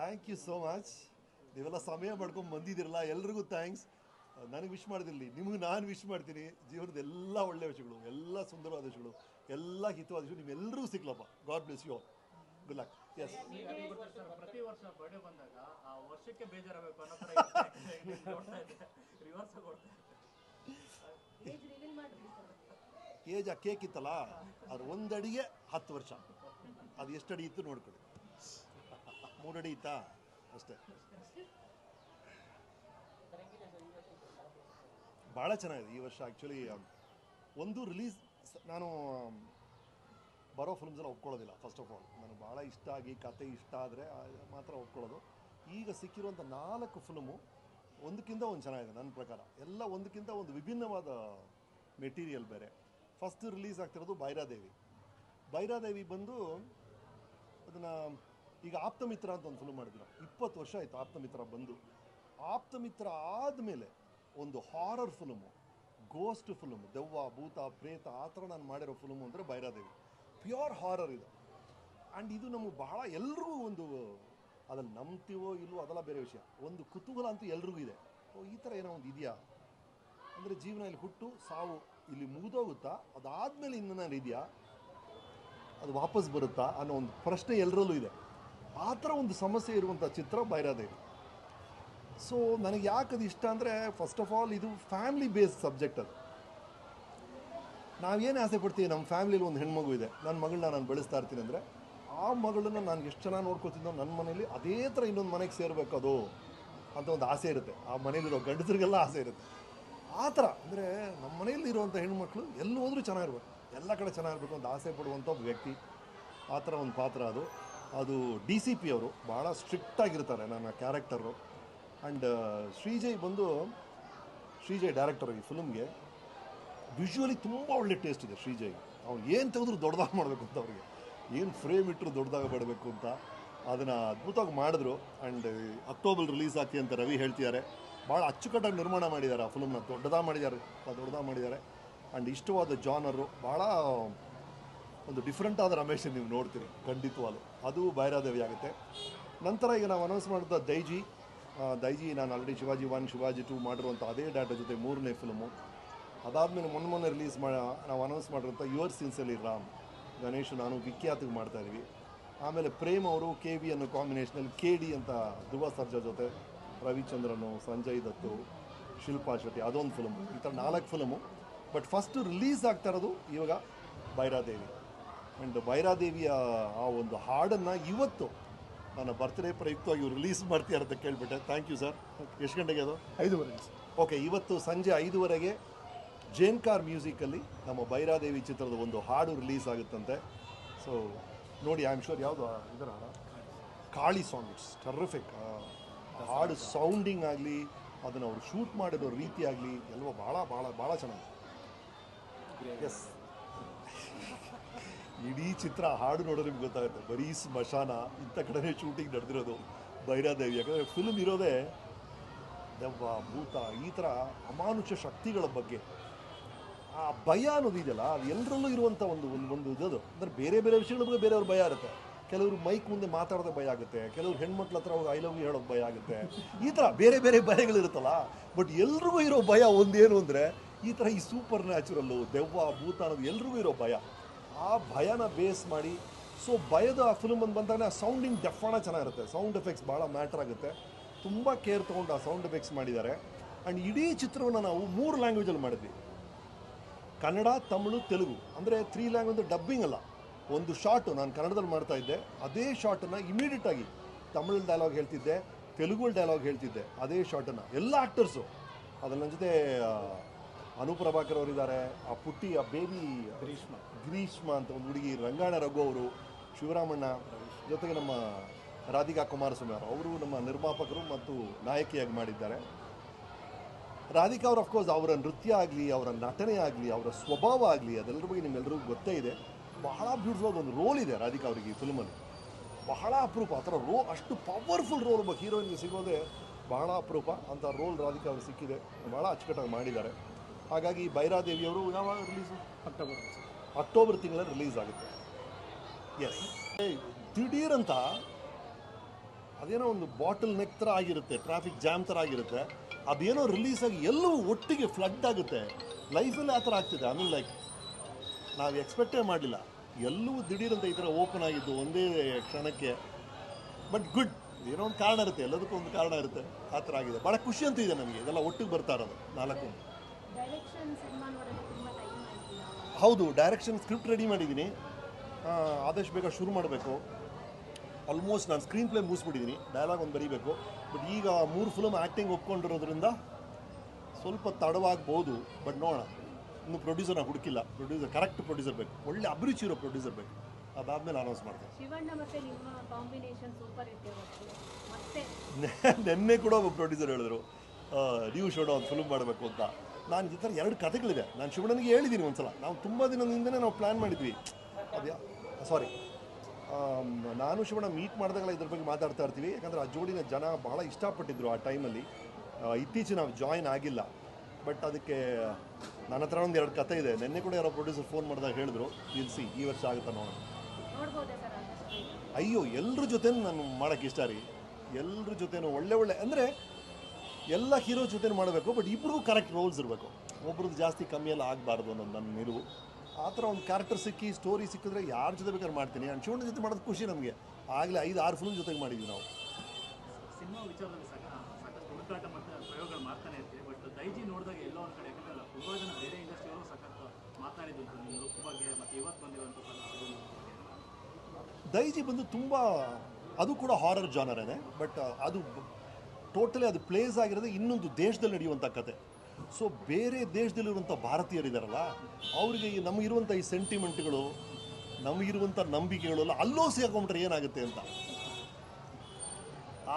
Thank you so much ನೀವೆಲ್ಲ ಸಮಯ ಮಾಡ್ಕೊಂಡು ಬಂದಿದ್ದೀರಲ್ಲ ಎಲ್ರಿಗೂ ಥ್ಯಾಂಕ್ಸ್ ನನಗೆ ವಿಶ್ ಮಾಡಿದಿರಲಿ ನಿಮಗೆ ನಾನು ವಿಶ್ ಮಾಡ್ತೀನಿ. ಜೀವನದ ಎಲ್ಲ ಒಳ್ಳೆಯ ವಿಷಯಗಳು ಎಲ್ಲ ಸುಂದರವಾದ ವಿಷಯಗಳು ಎಲ್ಲ ಹಿತವಾದ ವಿಷಯಗಳು ನಿಮ್ಮೆಲ್ಲರಿಗೂ ಸಿಗ್ಲಪ್ಪ. God bless you good luck yes ಪ್ರತಿ ವರ್ಷ ಬರ್ಡೇ ಬಂದಾಗ ಆ ವರ್ಷಕ್ಕೆ ಬೇಜಾರಾಗಬೇಕು ಅನ್ನೋ ಥರ ರಿವರ್ಸ್ ಏಜ್ ಆ ಕೇಕ್ ಇತ್ತಲ್ಲ ಅದು ಒಂದು ಅಡಿಗೆ ಹತ್ತು ವರ್ಷ. ಅದು ಎಷ್ಟು ಅಡಿ ಇತ್ತು ನೋಡ್ಕೊಳ್ಳಿ. ಮೂರು ಅಡಿ ಇತ್ತಾ? ಅಷ್ಟೇ. ಭಾಳ ಚೆನ್ನಾಗಿದೆ ಈ ವರ್ಷ ಆ್ಯಕ್ಚುಲಿ ಒಂದು ರಿಲೀಸ್ ನಾನು ಬರೋ ಫಿಲ್ಮ್ಸ್ ಎಲ್ಲ ಒಪ್ಕೊಳ್ಳೋದಿಲ್ಲ ಫಸ್ಟ್ ಆಫ್ ಆಲ್ ನನಗೆ ಭಾಳ ಇಷ್ಟ ಆಗಿ ಕತೆ ಇಷ್ಟ ಆದರೆ ಮಾತ್ರ ಒಪ್ಕೊಳ್ಳೋದು. ಈಗ ಸಿಕ್ಕಿರುವಂಥ ನಾಲ್ಕು ಫಿಲ್ಮು ಒಂದಕ್ಕಿಂತ ಒಂದು ಚೆನ್ನಾಗಿದೆ ನನ್ನ ಪ್ರಕಾರ. ಎಲ್ಲ ಒಂದಕ್ಕಿಂತ ಒಂದು ವಿಭಿನ್ನವಾದ ಮೆಟೀರಿಯಲ್ ಬೇರೆ. ಫಸ್ಟ್ ರಿಲೀಸ್ ಆಗ್ತಿರೋದು ಬೈರಾದೇವಿ. ಬೈರಾದೇವಿ ಬಂದು ಅದನ್ನು ಈಗ ಆಪ್ತಮಿತ್ರ ಅಂತ ಒಂದು ಫಿಲ್ಮ್ ಮಾಡಿದ್ರು. ಇಪ್ಪತ್ತು ವರ್ಷ ಆಯಿತು ಆಪ್ತಮಿತ್ರ ಬಂದು. ಆಪ್ತಮಿತ್ರ ಆದಮೇಲೆ ಒಂದು ಹಾರರ್ ಫಿಲ್ಮು ಗೋಸ್ಟ್ ಫಿಲಮ್ ದೆವ್ವ, ಭೂತ, ಪ್ರೇತ, ಆ ಥರ ನಾನು ಮಾಡಿರೋ ಫಿಲ್ಮು ಅಂದರೆ ಭೈರಾದೇವಿ. ಪ್ಯೂರ್ ಹಾರರ್ ಇದು. ಆ್ಯಂಡ್ ಇದು ನಮಗೆ ಬಹಳ ಎಲ್ಲರೂ ಒಂದು ಅದನ್ನು ನಂಬ್ತೀವೋ ಇಲ್ಲವೋ ಅದೆಲ್ಲ ಬೇರೆ ವಿಷಯ. ಒಂದು ಕುತೂಹಲ ಅಂತೂ ಎಲ್ರಿಗೂ ಇದೆ. ಓ, ಈ ಥರ ಏನೋ ಒಂದು ಇದೆಯಾ? ಅಂದರೆ ಜೀವನ ಇಲ್ಲಿ ಹುಟ್ಟು, ಸಾವು ಇಲ್ಲಿ ಮುಗಿದೋಗುತ್ತಾ? ಅದಾದಮೇಲೆ ಇನ್ನೇನಾದ್ರು ಇದೆಯಾ? ಅದು ವಾಪಸ್ ಬರುತ್ತಾ? ಅನ್ನೋ ಒಂದು ಪ್ರಶ್ನೆ ಎಲ್ಲರಲ್ಲೂ ಇದೆ. ಆ ಥರ ಒಂದು ಸಮಸ್ಯೆ ಇರುವಂಥ ಚಿತ್ರ ಬೈರಾದೇವಿ ಸೊ ನನಗೆ ಯಾಕೆ ಅದು ಇಷ್ಟ ಅಂದರೆ ಫಸ್ಟ್ ಆಫ್ ಆಲ್ ಇದು ಫ್ಯಾಮ್ಲಿ ಬೇಸ್ಡ್ ಸಬ್ಜೆಕ್ಟ್ ಅದು. ನಾವೇನು ಆಸೆ ಪಡ್ತೀವಿ, ನಮ್ಮ ಫ್ಯಾಮ್ಲಿಲಿ ಒಂದು ಹೆಣ್ಮಗು ಇದೆ, ನನ್ನ ಮಗಳನ್ನ ನಾನು ಬೆಳೆಸ್ತಾ ಇರ್ತೀನಿ ಅಂದರೆ, ಆ ಮಗಳನ್ನ ನಾನು ಎಷ್ಟು ಚೆನ್ನಾಗಿ ನೋಡ್ಕೊತಿದ್ದೋ ನನ್ನ ಮನೇಲಿ ಅದೇ ಥರ ಇನ್ನೊಂದು ಮನೆಗೆ ಸೇರಬೇಕು ಅದು ಅಂತ ಒಂದು ಆಸೆ ಇರುತ್ತೆ. ಆ ಮನೇಲಿರೋ ಗಂಡಸರಿಗೆಲ್ಲ ಆಸೆ ಇರುತ್ತೆ. ಆ ಥರ ಅಂದರೆ, ನಮ್ಮ ಮನೆಯಲ್ಲಿ ಇರುವಂಥ ಹೆಣ್ಮಕ್ಳು ಎಲ್ಲಿ ಹೋದರೂ ಚೆನ್ನಾಗಿರ್ಬೇಕು. ಎಲ್ಲ ಕಡೆ ಚೆನ್ನಾಗಿರ್ಬೇಕು ಅಂತ ಆಸೆ ಪಡುವಂಥ ಒಬ್ಬ ವ್ಯಕ್ತಿ. ಆ ಥರ ಒಂದು ಪಾತ್ರ ಅದು. ಅದು ಡಿ ಸಿ ಪಿ ಅವರು ಭಾಳ ಸ್ಟ್ರಿಕ್ಟ್ ಆಗಿರ್ತಾರೆ ನನ್ನ ಕ್ಯಾರೆಕ್ಟರು ಆ್ಯಂಡ್ ಶ್ರೀಜಯ್ ಬಂದು, ಶ್ರೀಜಯ್ ಡೈರೆಕ್ಟರ್ ಈ ಫಿಲ್ಮ್ಗೆ ವಿಜುವಲಿ ತುಂಬ ಒಳ್ಳೆ ಟೇಸ್ಟ್ ಇದೆ ಶ್ರೀಜಯ್. ಅವ್ನು ಏನು ತೆಗೆದ್ರು ದೊಡ್ಡದಾಗಿ ಮಾಡಬೇಕು ಅಂತ ಅವ್ರಿಗೆ. ಏನು ಫ್ರೇಮ್ ಇಟ್ಟರು ದೊಡ್ಡದಾಗಿ ಮಾಡಬೇಕು ಅಂತ ಅದನ್ನು ಅದ್ಭುತವಾಗಿ ಮಾಡಿದ್ರು. ಆ್ಯಂಡ್ ಅಕ್ಟೋಬರ್ ರಿಲೀಸ್ ಆಗ್ತಿ ಅಂತ ರವಿ ಹೇಳ್ತಿದ್ದಾರೆ. ಭಾಳ ಅಚ್ಚುಕಟ್ಟಾಗಿ ನಿರ್ಮಾಣ ಮಾಡಿದ್ದಾರೆ ಆ ಫಿಲ್ಮ್ನ ದೊಡ್ಡದಾಗಿ ಮಾಡಿದ್ದಾರೆ. ದೊಡ್ಡದಾಗಿ ಮಾಡಿದ್ದಾರೆ. ಆ್ಯಂಡ್ ಇಷ್ಟವಾದ ಜಾನರು ಭಾಳ ಒಂದು ಡಿಫ್ರೆಂಟ್ ಆದ ರಮೇಶ್ ನೀವು ನೋಡ್ತೀರಿ ಖಂಡಿತವಾಗ್ಲು. ಅದು ಭೈರಾದೇವಿ ಆಗುತ್ತೆ. ನಂತರ ಈಗ ನಾವು ಅನೌನ್ಸ್ ಮಾಡಿದ ದೈಜಿ. ದೈಜಿ, ನಾನು already Shivaji one Shivaji two ಮಾಡಿರುವಂಥ ಅದೇ ಡಾಟಾ ಜೊತೆ ಮೂರನೇ ಫಿಲ್ಮು ಅದಾದಮೇಲೆ ಮೊನ್ನೆ ಮೊನ್ನೆ ರಿಲೀಸ್ ಮಾಡಿ ನಾವು ಅನೌನ್ಸ್ ಮಾಡಿರೋಂಥ ಯುವರ್ ಸಿನ್ಸಲ್ಲಿ ರಾಮ್, ಗಣೇಶ್, ನಾನು ವಿಖ್ಯಾತಿಗೆ ಮಾಡ್ತಾ ಇದೀವಿ ಆಮೇಲೆ ಪ್ರೇಮ್ ಅವರು ಕೆ ವಿ ಅನ್ನೋ ಕಾಂಬಿನೇಷನಲ್ಲಿ ಕೆ ಡಿ ಅಂತ ಧ್ರುವ ಸರ್ಜಾ ಜೊತೆ ರವಿಚಂದ್ರನು, ಸಂಜಯ್ ದತ್ತು, ಶಿಲ್ಪಾ ಶೆಟ್ಟಿ, ಅದೊಂದು ಫಿಲಮು ಈ ಥರ ನಾಲ್ಕು ಫಿಲಮು ಬಟ್ ಫಸ್ಟ್ ರಿಲೀಸ್ ಆಗ್ತಾ ಇರೋದು ಇವಾಗ ಬೈರಾದೇವಿ ಆ್ಯಂಡ್ ಭೈರಾದೇವಿಯ ಆ ಒಂದು ಹಾಡನ್ನು ಇವತ್ತು ನನ್ನ ಬರ್ತ್ಡೇ ಪ್ರಯುಕ್ತವಾಗಿ ರಿಲೀಸ್ ಮಾಡ್ತೀರ ಅಂತ ಕೇಳಿಬಿಟ್ಟೆ. ಥ್ಯಾಂಕ್ ಯು ಸರ್ ಎಷ್ಟು ಗಂಟೆಗೆ ಅದು? ಐದುವರೆ. ಓಕೆ ಇವತ್ತು ಸಂಜೆ ಐದುವರೆಗೆ ಜೇನ್ಕಾರ್ ಮ್ಯೂಸಿಕಲ್ಲಿ ನಮ್ಮ ಭೈರಾದೇವಿ ಚಿತ್ರದ ಒಂದು ಹಾಡು ರಿಲೀಸ್ ಆಗುತ್ತಂತೆ. ಸೊ ನೋಡಿ ಐ ಆಮ್ ಶೋರ್ ಯಾವುದು ಇದರ? ಕಾಳಿ ಸಾಂಗ್ ಇಟ್ಸ್ ಟರ್ರಿಫಿಕ್ ಹಾಡು ಸೌಂಡಿಂಗ್ ಆಗಲಿ ಅದನ್ನು ಅವರು ಶೂಟ್ ಮಾಡಿರೋ ರೀತಿ ಆಗಲಿ ಎಲ್ಲವೂ ಭಾಳ ಭಾಳ ಭಾಳ ಚೆನ್ನಾಗಿದೆ. ಎಸ್ ಇಡೀ ಚಿತ್ರ ಹಾಡು ನೋಡೋ ನಿಮ್ಗೆ ಗೊತ್ತಾಗುತ್ತೆ. ಬರೀ ಸ್ಮಶಾನ, ಇಂಥ ಕಡೆನೇ ಶೂಟಿಂಗ್ ನಡೆದಿರೋದು ಭೈರಾದೇವಿ ಯಾಕಂದರೆ ಫಿಲ್ಮ್ ಇರೋದೇ ದೆವ್ವ, ಭೂತ, ಈ ಥರ ಅಮಾನುಷ ಶಕ್ತಿಗಳ ಬಗ್ಗೆ. ಆ ಭಯ ಅನ್ನೋದು ಇದೆಯಲ್ಲ, ಅದು ಎಲ್ಲರಲ್ಲೂ ಇರುವಂಥ ಒಂದು ಒಂದು ಒಂದು ಇದದು ಅಂದರೆ ಬೇರೆ ಬೇರೆ ವಿಷಯಗಳ ಬಗ್ಗೆ ಬೇರೆಯವ್ರ ಭಯ ಇರುತ್ತೆ. ಕೆಲವರು ಮೈಕ್ ಮುಂದೆ ಮಾತಾಡೋದೇ ಭಯ ಆಗುತ್ತೆ. ಕೆಲವರು ಹೆಣ್ಮಕ್ಳ ಹತ್ರ ಹೋಗಿ ಐ ಲವ್ ಯು ಹೇಳೋದು ಭಯ ಆಗುತ್ತೆ. ಈ ಥರ ಬೇರೆ ಬೇರೆ ಭಯಗಳಿರುತ್ತಲ್ಲ. ಬಟ್ ಎಲ್ರಿಗೂ ಇರೋ ಭಯ ಒಂದೇನು ಅಂದರೆ ಈ ಥರ ಈ ಸೂಪರ್ ನ್ಯಾಚುರಲ್ಲು ದೆವ್ವ, ಭೂತ ಅನ್ನೋದು ಎಲ್ರಿಗೂ ಇರೋ ಭಯ. ಆ ಭಯನ ಬೇಸ್ ಮಾಡಿ ಸೊ ಭಯದ ಆ ಫಿಲ್ಮ್ ಬಂದು ಬಂದಾಗ ಸೌಂಡಿಂಗ್ ಡೆಫಾಣ ಚೆನ್ನಾಗಿರುತ್ತೆ. ಸೌಂಡ್ ಎಫೆಕ್ಟ್ಸ್ ಭಾಳ ಮ್ಯಾಟ್ರ್ ಆಗುತ್ತೆ. ತುಂಬ ಕೇರ್ ತೊಗೊಂಡು ಆ ಸೌಂಡ್ ಎಫೆಕ್ಟ್ಸ್ ಮಾಡಿದ್ದಾರೆ. ಆ್ಯಂಡ್ ಇಡೀ ಚಿತ್ರವನ್ನು ನಾವು ಮೂರು ಲ್ಯಾಂಗ್ವೇಜಲ್ಲಿ ಮಾಡಿದ್ವಿ. ಕನ್ನಡ, ತಮಿಳು, ತೆಲುಗು. ಅಂದರೆ ತ್ರೀ ಲ್ಯಾಂಗ್ವೇಜ್ ಡಬ್ಬಿಂಗ್ ಅಲ್ಲ. ಒಂದು ಶಾಟು ನಾನು ಕನ್ನಡದಲ್ಲಿ ಮಾಡ್ತಾ ಇದ್ದೆ. ಅದೇ ಶಾರ್ಟನ್ನು ಇಮಿಡಿಯೇಟಾಗಿ ತಮಿಳಲ್ಲಿ ಡೈಲಾಗ್ ಹೇಳ್ತಿದ್ದೆ ತೆಲುಗು ಡೈಲಾಗ್ ಹೇಳ್ತಿದ್ದೆ. ಅದೇ ಶಾರ್ಟನ್ನು ಎಲ್ಲ ಆ್ಯಕ್ಟರ್ಸು ಅದ್ರ ನನ್ನ ಜೊತೆ ಆ, ಅನೂಪ್ ಪ್ರಭಾಕರ್ ಅವರಿದ್ದಾರೆ ಆ ಪುಟ್ಟಿ ಆ ಬೇಬಿ ಗ್ರೀಷ್ಮ. ಗ್ರೀಷ್ಮ ಅಂತ ಒಂದು ಹುಡುಗಿ ರಂಗಾಣ ರಘು ಅವರು ಶಿವರಾಮಣ್ಣ ಜೊತೆಗೆ ನಮ್ಮ ರಾಧಿಕಾ ಕುಮಾರಸ್ವಾಮಿ ಅವರು. ಅವರು ನಮ್ಮ ನಿರ್ಮಾಪಕರು ಮತ್ತು ನಾಯಕಿಯಾಗಿ ಮಾಡಿದ್ದಾರೆ. ರಾಧಿಕಾ ಅವರು ಅಫ್ಕೋರ್ಸ್ ಅವರ ನೃತ್ಯ ಆಗಲಿ ಅವರ ನಟನೆ ಆಗಲಿ ಅವರ ಸ್ವಭಾವ ಆಗಲಿ ಅದೆಲ್ಲರ ಬಗ್ಗೆ ನಿಮ್ಮೆಲ್ಲರಿಗೂ ಗೊತ್ತೇ ಇದೆ. ಬಹಳ ಬ್ಯೂಟಿಫುಲ್ ಒಂದು ರೋಲ್ ಇದೆ ರಾಧಿಕಾ ಅವರಿಗೆ ಈ ಫಿಲ್ಮಲ್ಲಿ ಬಹಳ ಅಪರೂಪ. ಆ ಥರ ರೋ ಅಷ್ಟು ಪವರ್ಫುಲ್ ರೋಲ್ ಒಬ್ಬ ಹೀರೋಯಿನ್ಗೆ ಸಿಗೋದೇ ಬಹಳ ಅಪರೂಪ. ಅಂತ ರೋಲ್ ರಾಧಿಕಾ ಅವ್ರಿಗೆ ಸಿಕ್ಕಿದೆ. ಭಾಳ ಅಚ್ಚುಕಟ್ಟಾಗಿ ಮಾಡಿದ್ದಾರೆ. ಹಾಗಾಗಿ ಬೈರಾದೇವಿಯವರು ಯಾವಾಗ ರಿಲೀಸು ಅಕ್ಟೋಬರ್ ಅಕ್ಟೋಬರ್ ತಿಂಗಳಲ್ಲಿ ರಿಲೀಸ್ ಆಗುತ್ತೆ. ಎಸ್ ದಿಢೀರಂತ ಅದೇನೋ ಒಂದು ಬಾಟಲ್ ನೆಕ್ ಥರ ಆಗಿರುತ್ತೆ ಟ್ರಾಫಿಕ್ ಜಾಮ್ ಥರ ಆಗಿರುತ್ತೆ. ಅದೇನೋ ರಿಲೀಸ್ ಆಗಿ ಎಲ್ಲವೂ ಒಟ್ಟಿಗೆ ಫ್ಲಡ್ ಆಗುತ್ತೆ. ಲೈಫಲ್ಲಿ ಆ ಥರ ಆಗ್ತಿದೆ. ಐ ಮೀನ್ ಲೈಕ್ ನಾವು ಎಕ್ಸ್ಪೆಕ್ಟೇ ಮಾಡಲಿಲ್ಲ ಎಲ್ಲವೂ ದಿಢೀರಂತ ಈ ಥರ ಓಪನ್ ಆಗಿದ್ದು ಒಂದೇ ಕ್ಷಣಕ್ಕೆ. ಬಟ್ ಗುಡ್ ಏನೋ ಒಂದು ಕಾರಣ ಇರುತ್ತೆ. ಎಲ್ಲದಕ್ಕೂ ಒಂದು ಕಾರಣ ಇರುತ್ತೆ. ಆ ಥರ ಆಗಿದೆ. ಭಾಳ ಖುಷಿ ಅಂತ ಇದೆ ನಮಗೆ. ಇದೆಲ್ಲ ಒಟ್ಟಿಗೆ ಬರ್ತಾ ಇರೋದು. ನಾಲ್ಕು. ಹೌದು ಡೈರೆಕ್ಷನ್ ಸ್ಕ್ರಿಪ್ಟ್ ರೆಡಿ ಮಾಡಿದ್ದೀನಿ. ಆದಷ್ಟು ಬೇಗ ಶುರು ಮಾಡಬೇಕು. ಆಲ್ಮೋಸ್ಟ್ ನಾನು ಸ್ಕ್ರೀನ್ ಪ್ಲೇ ಮುಗಿಸ್ಬಿಟ್ಟಿದ್ದೀನಿ ಡೈಲಾಗ್ ಒಂದು ಬರೀಬೇಕು. ಬಟ್ ಈಗ ಮೂರು ಫಿಲಮ್ ಆ್ಯಕ್ಟಿಂಗ್ ಒಪ್ಕೊಂಡಿರೋದ್ರಿಂದ ಸ್ವಲ್ಪ ತಡವಾಗ್ಬೋದು. ಬಟ್ ನೋಡೋಣ. ಇನ್ನು ಪ್ರೊಡ್ಯೂಸರ್ನ ಹುಡುಕಿಲ್ಲ. ಪ್ರೊಡ್ಯೂಸರ್ ಕರೆಕ್ಟ್ ಪ್ರೊಡ್ಯೂಸರ್ ಬೇಕು. ಒಳ್ಳೆ ಅಭಿರುಚಿ ಇರೋ ಪ್ರೊಡ್ಯೂಸರ್ ಬೇಕು. ಅದಾದಮೇಲೆ ಅನೌನ್ಸ್ ಮಾಡ್ತೀನಿ. ನೆನ್ನೆ ಕೂಡ ಒಬ್ಬ ಪ್ರೊಡ್ಯೂಸರ್ ಹೇಳಿದ್ರು ನೀವು ಶೋಡ ಒಂದು ಫಿಲ್ಮ್ ಮಾಡಬೇಕು ಅಂತ. ನಾನು ಈ ಥರ ಎರಡು ಕಥೆಗಳಿದೆ ನಾನು ಶಿವಣ್ಣನಿಗೆ ಹೇಳಿದ್ದೀನಿ ಒಂದ್ಸಲ. ನಾವು ತುಂಬ ದಿನದಿಂದನೇ ನಾವು ಪ್ಲ್ಯಾನ್ ಮಾಡಿದ್ವಿ. ಅದ್ಯಾ ಸಾರಿ ನಾನು ಶಿವಣ್ಣ ಮೀಟ್ ಮಾಡಿದಾಗಲ್ಲ ಇದ್ರ ಬಗ್ಗೆ ಮಾತಾಡ್ತಾ ಇರ್ತೀವಿ. ಯಾಕಂದರೆ ಆ ಜೋಡಿನ ಜನ ಬಹಳ ಇಷ್ಟಪಟ್ಟಿದ್ರು ಆ ಟೈಮಲ್ಲಿ ಇತ್ತೀಚೆಗೆ ನಾವು ಜಾಯಿನ್ ಆಗಿಲ್ಲ. ಬಟ್ ಅದಕ್ಕೆ ನನ್ನ ಹತ್ರ ಒಂದು ಎರಡು ಕತೆ ಇದೆ. ನಿನ್ನೆ ಕೂಡ ಯಾರೋ ಪ್ರೊಡ್ಯೂಸರ್ ಫೋನ್ ಮಾಡಿದಾಗ ಹೇಳಿದ್ರು. ನಿಲ್ಸಿ ಈ ವರ್ಷ ಆಗುತ್ತೆ ನೋಡೋಣ. ಅಯ್ಯೋ ಎಲ್ಲರ ಜೊತೆ ನಾನು ಮಾಡೋಕ್ಕೆ ಇಷ್ಟ ರೀ. ಎಲ್ಲರ ಜೊತೆನೂ ಒಳ್ಳೆ ಒಳ್ಳೆ ಅಂದರೆ ಎಲ್ಲ ಹೀರೋ ಜೊತೆ ಮಾಡಬೇಕು ಬಟ್ ಇಬ್ರಿಗೂ ಕರೆಕ್ಟ್ ರೋಲ್ಸ್ ಇರಬೇಕು. ಒಬ್ರದ್ದು ಜಾಸ್ತಿ ಕಮ್ಮಿ ಎಲ್ಲ ಆಗಬಾರ್ದು ಅನ್ನೋದು ನನ್ನ ನಿಲುವು. ಆ ಥರ ಒಂದು ಕ್ಯಾರೆಕ್ಟರ್ ಸಿಕ್ಕಿ ಸ್ಟೋರಿ ಸಿಕ್ಕಿದ್ರೆ ಯಾರ ಜೊತೆ ಬೇಕಾದ್ರೆ ಮಾಡ್ತೀನಿ. ನಾನು ಶಿವಣ್ಣ ಜೊತೆ ಮಾಡೋದು ಖುಷಿ ನಮಗೆ. ಆಗಲೇ ಐದು ಆರು ಫಿಲ್ಮ್ ಜೊತೆಗೆ ಮಾಡಿದ್ವಿ ನಾವು. ಸಿನಿಮಾ ವಿಚಾರದಲ್ಲಿ ಸಾಕ ಸಾಕಷ್ಟು ಹುಡುಕಾಟ ಮತ್ತು ಪ್ರಯೋಗಗಳು ಮಾಡ್ತಾನೆ ಇರ್ತೀವಿ. ಬಟ್ ದೈಜಿ ನೋಡಿದಾಗ ಎಲ್ಲೋ ಒಂದು ಕಡೆ ಯಾಕಂದ್ರೆ ತುಂಬ ಜನ ಬೇರೆ ಇಂಡಸ್ಟ್ರಿಯವರು ಮಾತನಾಡಿದ್ದು ನಿಮ್ಮ ಲುಕ್ ಬಗ್ಗೆ ಮತ್ತು ಇವತ್ತು ಬಂದಿರುವಂಥ ದೈಜಿ ಬಂದು ತುಂಬ ಅದು ಕೂಡ ಹಾರರ್ ಜಾನರೇ ಬಟ್ ಅದು ಟೋಟಲಿ ಅದು ಪ್ಲೇಸ್ ಆಗಿರೋದು ಇನ್ನೊಂದು ದೇಶದಲ್ಲಿ ನಡೆಯುವಂಥ ಕತೆ. ಸೊ ಬೇರೆ ದೇಶದಲ್ಲಿರುವಂಥ ಭಾರತೀಯರಿದ್ದಾರಲ್ಲ ಅವರಿಗೆ ಈ ನಮಗಿರುವಂಥ ಈ ಸೆಂಟಿಮೆಂಟ್ಗಳು ನಮಗಿರುವಂಥ ನಂಬಿಕೆಗಳು ಎಲ್ಲ ಅಲ್ಲೋ ಸೇರ್ಕೊಂಡ್ರೆ ಏನಾಗುತ್ತೆ ಅಂತ?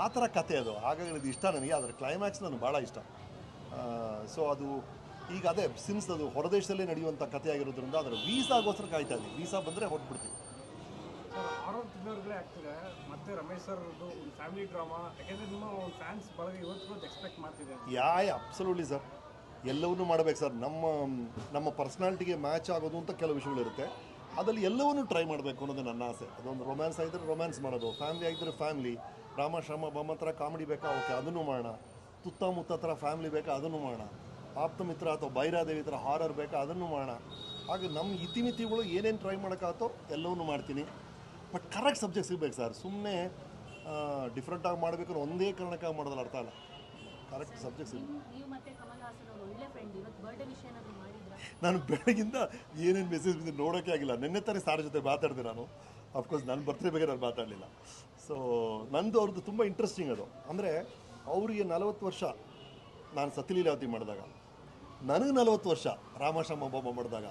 ಆ ಥರ ಕತೆ ಅದು. ಹಾಗಾಗಿ ಇದು ಇಷ್ಟ ನನಗೆ ಅದರ ಕ್ಲೈಮ್ಯಾಕ್ಸ್ ನನಗೆ ಭಾಳ ಇಷ್ಟ. ಸೊ ಅದು ಈಗ ಅದೇ ಸಿನ್ಸ್ ಅದು ಹೊರದೇಶದಲ್ಲೇ ನಡೆಯುವಂಥ ಕತೆ ಆಗಿರೋದ್ರಿಂದ, ಅದರ ವೀಸಾಗೋಸ್ಕರ ಕಾಯ್ತಾ ಇದ್ದೀವಿ ವೀಸಾ ಬಂದರೆ ಹೊರಟ್ಬಿಡ್ತೀವಿ ಆರೋನ್ ಥ್ರಿಲ್ಲರ್ಗಳೇ ಆಗ್ತಿದೆ. ಮತ್ತೆ ರಮೇಶ್ ಸರ್ ಒಂದು ಫ್ಯಾಮಿಲಿ ಡ್ರಾಮಾ ಯಾಕೆಂದ್ರೆ ನಿಮ್ಮ ಫ್ಯಾನ್ಸ್ ಬಳಗ ಇವತ್ತು ಎಕ್ಸ್ಪೆಕ್ಟ್ ಮಾಡ್ತಿದೆ ಯಾಯ್ ಅಬ್ಸಲ್ಯೂಟ್ಲಿ ಸರ್ ಎಲ್ಲವನ್ನೂ ಮಾಡಬೇಕು ಸರ್ ನಮ್ಮ ನಮ್ಮ ಪರ್ಸ್ನಾಲಿಟಿಗೆ ಮ್ಯಾಚ್ ಆಗೋದು ಅಂತ ಕೆಲವು ವಿಷಯಗಳಿರುತ್ತೆ. ಅದರಲ್ಲಿ ಎಲ್ಲವನ್ನೂ ಟ್ರೈ ಮಾಡಬೇಕು ಅನ್ನೋದು ನನ್ನ ಆಸೆ. ಅದೊಂದು ರೊಮ್ಯಾನ್ಸ್ ಆಗಿದ್ರೆ ರೊಮ್ಯಾನ್ಸ್ ಮಾಡೋದು. ಫ್ಯಾಮಿಲಿ ಆಗಿದ್ರೆ ಫ್ಯಾಮಿಲಿ ರಾಮ ಶ್ರಮ ಬೊಮ್ಮ ಥರ ಕಾಮಿಡಿ ಬೇಕಾ? ಓಕೆ ಅದನ್ನು ಮಾಡೋಣ. ತುತ್ತಮುತ್ತ ಥರ ಫ್ಯಾಮಿಲಿ ಬೇಕಾ? ಅದನ್ನು ಮಾಡೋಣ. ಆಪ್ತ ಮಿತ್ರ ಅಥವಾ ಭೈರಾದೇವಿ ಥರ ಹಾರರ್ ಬೇಕಾ? ಅದನ್ನು ಮಾಡೋಣ. ಹಾಗೆ ನಮ್ಮ ಇತಿಮಿತಿಗಳು ಏನೇನು ಟ್ರೈ ಮಾಡೋಕ್ಕಾಗತ್ತೋ ಎಲ್ಲವನ್ನೂ ಮಾಡ್ತೀನಿ. ಬಟ್ ಕರೆಕ್ಟ್ ಸಬ್ಜೆಕ್ಟ್ ಸಿಗ್ಬೇಕು ಸರ್ ಸುಮ್ಮನೆ ಡಿಫ್ರೆಂಟಾಗಿ ಮಾಡಬೇಕು ಒಂದೇ ಕಾರಣಕ್ಕಾಗಿ ಮಾಡೋದಲ್ಲ ಅರ್ಥ ಅಲ್ಲ? ಕರೆಕ್ಟ್ ಸಬ್ಜೆಕ್ಟ್ ಸಿಗ್ಬೇಕು. ನಾನು ಬೆಳಗಿಂದ ಏನೇನು ಮೆಸೇಜ್ ಬಂದು ನೋಡೋಕೆ ಆಗಿಲ್ಲ. ನಿನ್ನೆ ತಾನೇ ಸಾರ್ ಜೊತೆ ಮಾತಾಡಿದೆ ನಾನು. ಅಫ್ಕೋರ್ಸ್ ನಾನು ಬರ್ತ್ಡೇ ಬಗ್ಗೆ ನಾನು ಮಾತಾಡಲಿಲ್ಲ. ಸೊ ನಂದು ಅವ್ರದ್ದು ತುಂಬ ಇಂಟ್ರೆಸ್ಟಿಂಗ್ ಅದು. ಅಂದರೆ ಅವರಿಗೆ ನಲವತ್ತು ವರ್ಷ ನಾನು ಸತಿಲೀಲಾವತಿ ಮಾಡಿದಾಗ. ನನಗೆ ನಲವತ್ತು ವರ್ಷ ರಾಮಶ್ರಮ ಬಾಬಾ ಮಾಡಿದಾಗ.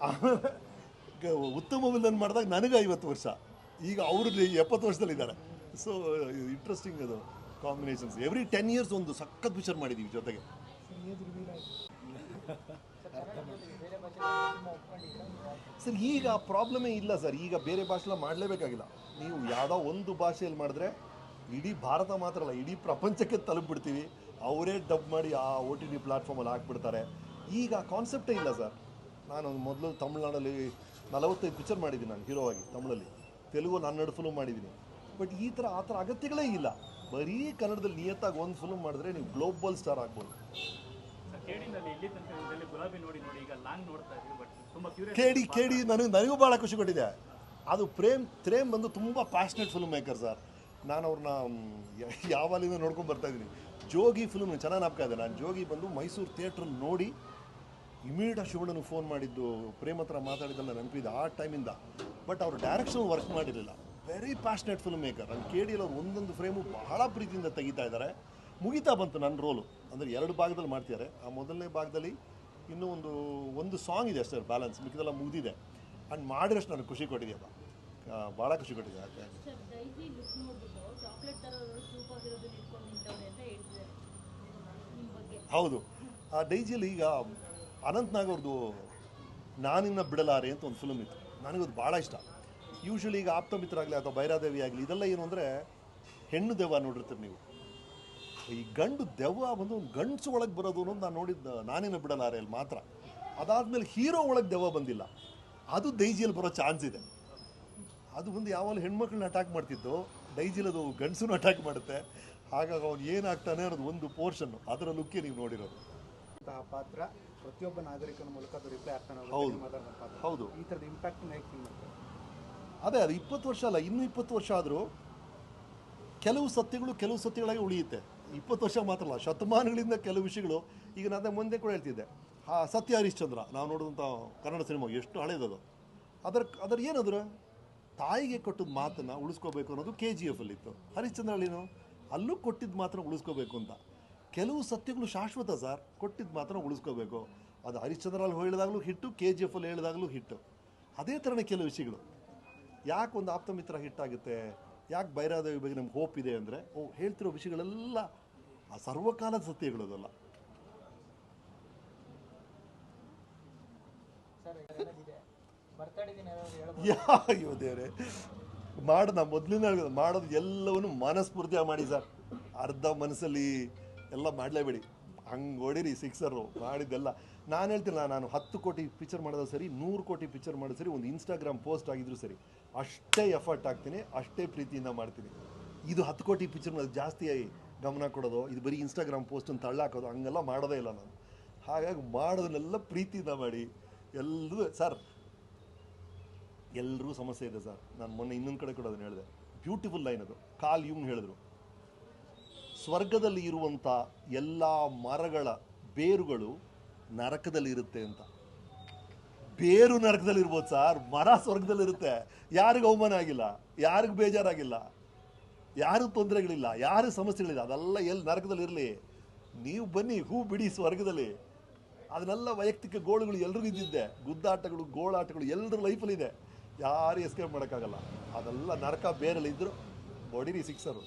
ಆಮೇಲೆ ಉತ್ತಮ ವಿಲನ್ ಮಾಡಿದಾಗ ನನಗೆ ಐವತ್ತು ವರ್ಷ. ಈಗ ಅವರು ಎಪ್ಪತ್ತು ವರ್ಷದಲ್ಲಿದ್ದಾರೆ. ಸೊ ಇಂಟ್ರೆಸ್ಟಿಂಗ್ ಅದು ಕಾಂಬಿನೇಷನ್ಸ್ ಎವ್ರಿ ಟೆನ್ ಇಯರ್ಸ್ ಒಂದು ಸಖತ್ ಪಿಕ್ಚರ್ ಮಾಡಿದ್ದೀವಿ ಜೊತೆಗೆ. ಸರ್, ಈಗ ಪ್ರಾಬ್ಲಮೇ ಇಲ್ಲ ಸರ್. ಈಗ ಬೇರೆ ಭಾಷೆಲ್ಲ ಮಾಡಲೇಬೇಕಾಗಿಲ್ಲ. ನೀವು ಯಾವುದೋ ಒಂದು ಭಾಷೆಯಲ್ಲಿ ಮಾಡಿದ್ರೆ ಇಡೀ ಭಾರತ ಮಾತ್ರ ಅಲ್ಲ, ಇಡೀ ಪ್ರಪಂಚಕ್ಕೆ ತಲುಪಿಬಿಡ್ತೀವಿ. ಅವರೇ ಡಬ್ ಮಾಡಿ ಆ ಓ ಟಿ ಟಿ ಪ್ಲಾಟ್ಫಾರ್ಮಲ್ಲಿ ಹಾಕ್ಬಿಡ್ತಾರೆ. ಈಗ ಕಾನ್ಸೆಪ್ಟೇ ಇಲ್ಲ ಸರ್. ನಾನು ಮೊದಲು ತಮಿಳ್ನಾಡಲ್ಲಿ ನಲವತ್ತೈದು ಪಿಕ್ಚರ್ ಮಾಡಿದ್ದೀನಿ ನಾನು ಹೀರೋ ಆಗಿ ತಮಿಳಲ್ಲಿ. ತೆಲುಗು ಹನ್ನೆರಡು ಫಿಲ್ಮ್ ಮಾಡಿದ್ದೀನಿ ಬಟ್ ಈ ಥರ ಆ ಥರ ಅಗತ್ಯಗಳೇ ಇಲ್ಲ. ಬರೀ ಕನ್ನಡದಲ್ಲಿ ನಿಯತ್ತಾಗಿ ಒಂದು ಫಿಲ್ಮ್ ಮಾಡಿದ್ರೆ ನೀವು ಗ್ಲೋಬಲ್ ಸ್ಟಾರ್ ಆಗ್ಬೋದು. ಕೇಡಿ ಕೇಡಿ ನನಗೆ ನನಗೂ ಭಾಳ ಖುಷಿ ಕೊಟ್ಟಿದೆ. ಅದು ಪ್ರೇಮ್ ಪ್ರೇಮ್ ಬಂದು ತುಂಬ ಪ್ಯಾಷನೇಟ್ ಫಿಲ್ಮ್ ಮೇಕರ್ ಸರ್ ನಾನು ಅವ್ರನ್ನ ಯಾವಾಗಲಿಂದ ನೋಡ್ಕೊಂಡು ಬರ್ತಾ ಇದ್ದೀನಿ. ಜೋಗಿ ಫಿಲ್ಮ್ ಚೆನ್ನಾಗಿ ನಾಪ್ಕ ಇದೆ. ನಾನು ಜೋಗಿ ಬಂದು ಮೈಸೂರು ಥಿಯೇಟ್ರಲ್ಲಿ ನೋಡಿ ಇಮಿಡಿಯೇಟ್ ಶಿವಣ್ಣನಿಗೆ ಫೋನ್ ಮಾಡಿದ್ದು ಪ್ರೇಮ್ ಹತ್ರ ಮಾತಾಡಿದ್ದೆಲ್ಲ ನೆನಪಿದೆ ಆ ಟೈಮಿಂದ ಬಟ್ ಅವರು ಡೈರೆಕ್ಷನ್ ವರ್ಕ್ ಮಾಡಿರಲಿಲ್ಲ. ವೆರಿ ಪ್ಯಾಷನೇಟ್ ಫಿಲ್ಮ್ ಮೇಕರ್ ನಾನು ಕೇಳಿಲ್ಲ ಅವ್ರು ಒಂದೊಂದು ಫ್ರೇಮು ಬಹಳ ಪ್ರೀತಿಯಿಂದ ತೆಗಿತಾ ಇದ್ದಾರೆ. ಮುಗಿತಾ ಬಂತು ನನ್ನ ರೋಲು ಅಂದರೆ ಎರಡು ಭಾಗದಲ್ಲಿ ಮಾಡ್ತಿದ್ದಾರೆ. ಆ ಮೊದಲನೇ ಭಾಗದಲ್ಲಿ ಇನ್ನೂ ಒಂದು ಒಂದು ಸಾಂಗ್ ಇದೆ ಅಷ್ಟೇ ಬ್ಯಾಲೆನ್ಸ್ ಮಿಕ್ಕಿದೆಲ್ಲ ಮುಗಿದಿದೆ. ಆ್ಯಂಡ್ ಮಾಡಿರೋಷ್ಟು ನನಗೆ ಖುಷಿ ಕೊಟ್ಟಿದೆಯಪ್ಪ ಭಾಳ ಖುಷಿ ಕೊಟ್ಟಿದೆ ಯಾಕೆ? ಸರ್ ಹೌದು. ಆ ಡೈಜಿಯಲ್ಲಿ ಈಗ ಅನಂತ್ ನಾಗ್ ಅವ್ರದ್ದು ನಾನಿನ್ನ ಬಿಡಲಾರೆ ಅಂತ ಒಂದು ಫಿಲ್ಮ್ ಇತ್ತು. ನನಗದು ಭಾಳ ಇಷ್ಟ. ಯೂಶ್ವಲಿ ಈಗ ಆಪ್ತ ಮಿತ್ರ ಆಗಲಿ ಅಥವಾ ಭೈರಾದೇವಿ ಆಗಲಿ, ಇದೆಲ್ಲ ಏನು ಅಂದರೆ ಹೆಣ್ಣು ದೆವ್ವ ನೋಡಿರ್ತೀರಿ ನೀವು. ಈ ಗಂಡು ದೆವ್ವ ಬಂದು ಒಂದು ಗಂಡಸು ಒಳಗೆ ಬರೋದು ಅನ್ನೋದು ನಾನು ನೋಡಿದ್ದು, ನಾನಿನ್ನ ಬಿಡಲಾರೆ ಅಲ್ಲಿ ಮಾತ್ರ. ಅದಾದಮೇಲೆ ಹೀರೋ ಒಳಗೆ ದೆವ್ವ ಬಂದಿಲ್ಲ. ಅದು ದೈಜಿಯಲ್ಲಿ ಬರೋ ಚಾನ್ಸ್ ಇದೆ. ಅದು ಬಂದು ಯಾವಾಗಲೂ ಹೆಣ್ಮಕ್ಳನ್ನ ಅಟ್ಯಾಕ್ ಮಾಡ್ತಿತ್ತು. ಅದು ಗಂಡಸನ್ನು ಅಟ್ಯಾಕ್ ಮಾಡುತ್ತೆ. ಹಾಗಾಗಿ ಅವನು ಏನಾಗ್ತಾನೆ ಅನ್ನೋದು ಒಂದು ಪೋರ್ಷನ್ನು ಅದರ ಲುಕ್ಕೇ ನೀವು ನೋಡಿರೋದು. ಪಾತ್ರ ಪ್ರತಿಯೊಬ್ಬ ನಾಗರಿಕನ ಮೂಲಕ ಅದು ರಿಪ್ಲೈ ಆಗ್ತಾನೆ ಹೌದು. ಹೌದು. ಈ ಥರದ ಇಂಪ್ಯಾಕ್ಟ್ ಹೇಗೆ ಫೀಲ್ ಮಾಡ್ತಾರೆ? ಅದೇ ಅದು ಇಪ್ಪತ್ತು ವರ್ಷ ಅಲ್ಲ ಇನ್ನೂ ಇಪ್ಪತ್ತು ವರ್ಷ ಆದರೂ ಕೆಲವು ಸತ್ಯಗಳು ಕೆಲವು ಸತ್ಯಗಳಾಗಿ ಉಳಿಯುತ್ತೆ. ಇಪ್ಪತ್ತು ವರ್ಷ ಮಾತ್ರ ಅಲ್ಲ ಶತಮಾನಗಳಿಂದ ಕೆಲವು ವಿಷಯಗಳು. ಈಗ ನಾನು ಮುಂದೆ ಕೂಡ ಹೇಳ್ತಿದ್ದೆ. ಆ ಸತ್ಯ ಹರಿಶ್ಚಂದ್ರ ನಾವು ನೋಡಿದಂಥ ಕನ್ನಡ ಸಿನಿಮಾ ಎಷ್ಟು ಹಳೇದದು. ಅದರ ಅದರ ಏನಂದ್ರೆ ತಾಯಿಗೆ ಕೊಟ್ಟಿದ್ದ ಮಾತನ್ನು ಉಳಿಸ್ಕೋಬೇಕು ಅನ್ನೋದು ಕೆ ಜಿ ಎಫ್ ಅಲ್ಲಿತ್ತು. ಹರಿಶ್ಚಂದ್ರ ಅಲ್ಲಿನು ಅಲ್ಲೂ ಕೊಟ್ಟಿದ್ದು ಮಾತ್ರ ಉಳಿಸ್ಕೋಬೇಕು ಅಂತ. ಕೆಲವು ಸತ್ಯಗಳು ಶಾಶ್ವತ ಸರ್. ಕೊಟ್ಟಿದ್ದು ಮಾತ್ರ ಉಳಿಸ್ಕೋಬೇಕು. ಅದು ಹರಿಶ್ಚಂದ್ರಲ್ಲಿ ಹೇಳಿದಾಗಲೂ ಹಿಟ್ಟು ಕೆ ಜಿ ಎಫಲ್ಲಿ ಹೇಳಿದಾಗಲೂ ಹಿಟ್ಟು. ಅದೇ ಥರನೇ ಕೆಲವು ವಿಷಯಗಳು. ಯಾಕೆ ಒಂದು ಆಪ್ತಮಿತ್ರ ಹಿಟ್ಟಾಗುತ್ತೆ? ಯಾಕೆ ಬೈರಾದೇವಿ ಬಗ್ಗೆ ನಮ್ಗೆ ಹೋಪ್ ಇದೆ ಅಂದರೆ ಓ ಹೇಳ್ತಿರೋ ವಿಷಯಗಳೆಲ್ಲ ಆ ಸರ್ವಕಾಲದ ಸತ್ಯಗಳು ಅದಲ್ಲ. ಯಾ ಅಯ್ಯೋ ದೇವ್ರೆ. ಮಾಡೋದು ನಾ ಮೊದಲಿನ ಮಾಡೋದು ಎಲ್ಲವನ್ನು ಮನಸ್ಫೂರ್ತಿಯಾಗಿ ಮಾಡಿ ಸರ್. ಅರ್ಧ ಮನಸ್ಸಲ್ಲಿ ಎಲ್ಲ ಮಾಡಲೇಬೇಡಿ ಹಂಗೆ ಹೊಡೀರಿ ಸಿಕ್ಸರು, ಮಾಡಿದ್ದೆಲ್ಲ. ನಾನು ಹೇಳ್ತೀನಿ ನಾನು, ಹತ್ತು ಕೋಟಿ ಪಿಕ್ಚರ್ ಮಾಡೋದು ಸರಿ, ನೂರು ಕೋಟಿ ಪಿಕ್ಚರ್ ಮಾಡೋದು ಸರಿ, ಒಂದು ಇನ್ಸ್ಟಾಗ್ರಾಮ್ ಪೋಸ್ಟ್ ಆಗಿದ್ರು ಸರಿ, ಅಷ್ಟೇ ಎಫರ್ಟ್ ಹಾಕ್ತೀನಿ, ಅಷ್ಟೇ ಪ್ರೀತಿಯಿಂದ ಮಾಡ್ತೀನಿ. ಇದು ಹತ್ತು ಕೋಟಿ ಪಿಕ್ಚರ್ ಮಾಡೋದು ಜಾಸ್ತಿ ಗಮನ ಕೊಡೋದು, ಇದು ಬರೀ ಇನ್ಸ್ಟಾಗ್ರಾಮ್ ಪೋಸ್ಟ್ ಅಂತ ತಳ್ಳಾಕೋದು, ಹಂಗೆಲ್ಲ ಮಾಡೋದೇ ಇಲ್ಲ ನಾನು. ಹಾಗಾಗಿ ಮಾಡೋದನ್ನೆಲ್ಲ ಪ್ರೀತಿಯಿಂದ ಮಾಡಿ. ಎಲ್ಲರೂ, ಸರ್ ಎಲ್ಲರೂ ಸಮಸ್ಯೆ ಇದೆ ಸರ್. ನಾನು ಮೊನ್ನೆ ಇನ್ನೊಂದು ಕಡೆ ಕೂಡ ಅದನ್ನು ಹೇಳಿದೆ. ಬ್ಯೂಟಿಫುಲ್ ಲೈನ್ ಅದು. ಕಾಲ್ ಯುಂಗ್ ಹೇಳಿದ್ರು. ಸ್ವರ್ಗದಲ್ಲಿ ಇರುವಂಥ ಎಲ್ಲ ಮರಗಳ ಬೇರುಗಳು ನರಕದಲ್ಲಿ ಇರುತ್ತೆ ಅಂತ. ಬೇರು ನರಕದಲ್ಲಿ ಇರ್ಬೋದು ಸರ್, ಮರ ಸ್ವರ್ಗದಲ್ಲಿರುತ್ತೆ ಯಾರಿಗೂ ಅವಮಾನ ಆಗಿಲ್ಲ, ಯಾರಿಗೂ ಬೇಜಾರಾಗಿಲ್ಲ, ಯಾರು ತೊಂದರೆಗಳಿಲ್ಲ, ಯಾರು ಸಮಸ್ಯೆಗಳಿಲ್ಲ, ಅದೆಲ್ಲ ಎಲ್ಲಿ ನರಕದಲ್ಲಿ ಇರಲಿ. ನೀವು ಬನ್ನಿ, ಹೂ ಬಿಡಿ ಸ್ವರ್ಗದಲ್ಲಿ. ಅದನ್ನೆಲ್ಲ ವೈಯಕ್ತಿಕ ಗೋಳುಗಳು ಎಲ್ರಿಗೂ ಇದ್ದಿದ್ದೆ. ಗುದ್ದಾಟಗಳು, ಗೋಳಾಟಗಳು ಎಲ್ಲರ ಲೈಫಲ್ಲಿದೆ ಯಾರು ಎಸ್ಕೇಪ್ ಮಾಡೋಕ್ಕಾಗಲ್ಲ. ಅದೆಲ್ಲ ನರಕ ಬೇರೆಲ್ಲ ಇದ್ದರು ಬಡೀರಿ ಸಿಕ್ಸರು.